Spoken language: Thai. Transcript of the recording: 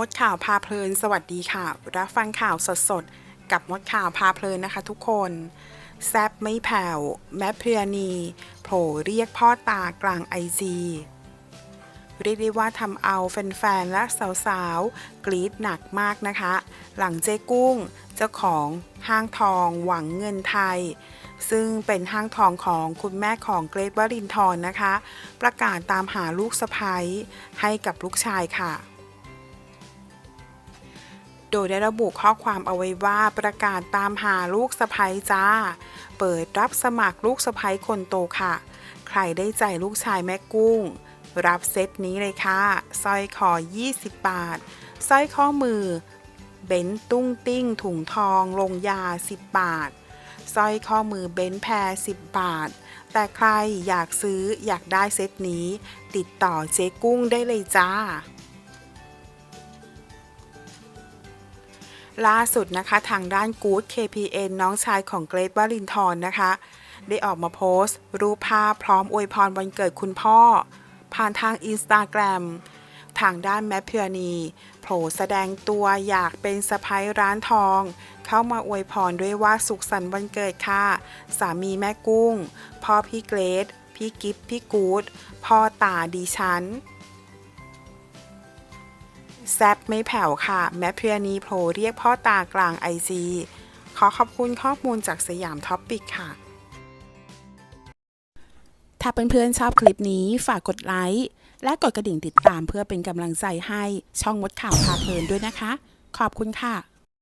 มดข่าวพาเพลิน สวัสดีค่ะ รับฟังข่าวสดๆกับมดข่าวพาเพลินนะคะทุกคน แซบไม่แผ่ว แม่เพรียนีโผล่เรียกพ่อตากลางไอจีเรียกได้ว่าทำเอาแฟนๆและสาวๆ กรี๊ดหนักมากนะคะ หลังเจ๊กุ้ง เจ้าของห้างทองหวังเงินไทย ซึ่งเป็นห้างทองของคุณแม่ของเกรทวรินทร์นะคะ ประกาศตามหาลูกสะใภ้ให้กับลูกชายค่ะ ดยได้ระบุข้อความเอาไว้ว่าประกาศตามหาลูกสะใภ้จ้า เปิดรับสมัครลูกสะใภ้คนโตค่ะ ใครได้ใจลูกชายแม่กุ้ง รับเซตนี้เลยค่ะสร้อยคอ 20 บาทสร้อยข้อมือ เบนตุ้งติ้ง ถุงทอง ลงยา 10 บาทสร้อยข้อมือเบนแพร 10 บาท แต่ใครอยากซื้ออยากได้เซตนี้ ติดต่อเจ๊กุ้งได้เลยจ้า ล่าสุดนะคะทางด้านกู๊ด KPN น้องชายของเกรทวรินทร์นะคะ ได้ออกมาโพสต์ รูปภาพพร้อมอวยพรวันเกิดคุณพ่อ ผ่านทางอินสตาแกรมทางด้านแมทเพียนีโผล่แสดงตัวอยากเป็นสะพ้ายร้านทอง เข้ามาอวยพรด้วยว่าสุขสันต์วันเกิดค่ะ สามีแม่กุ้ง พ่อพี่เกรทพี่กิฟพี่กู๊ดพ่อตาดิฉัน แซบไม่แผ่วค่ะ แมทเพียนีโผล่เรียกพ่อตากลางไอจีขอขอบคุณข้อมูลจากสยามท็อปปิกค่ะ ถ้าเพื่อนๆชอบคลิปนี้ฝากกดไลค์ และกดกระดิ่งติดตามเพื่อเป็นกำลังใจให้ช่องมดข่าวพาเพลินด้วยนะคะ ขอบคุณค่ะ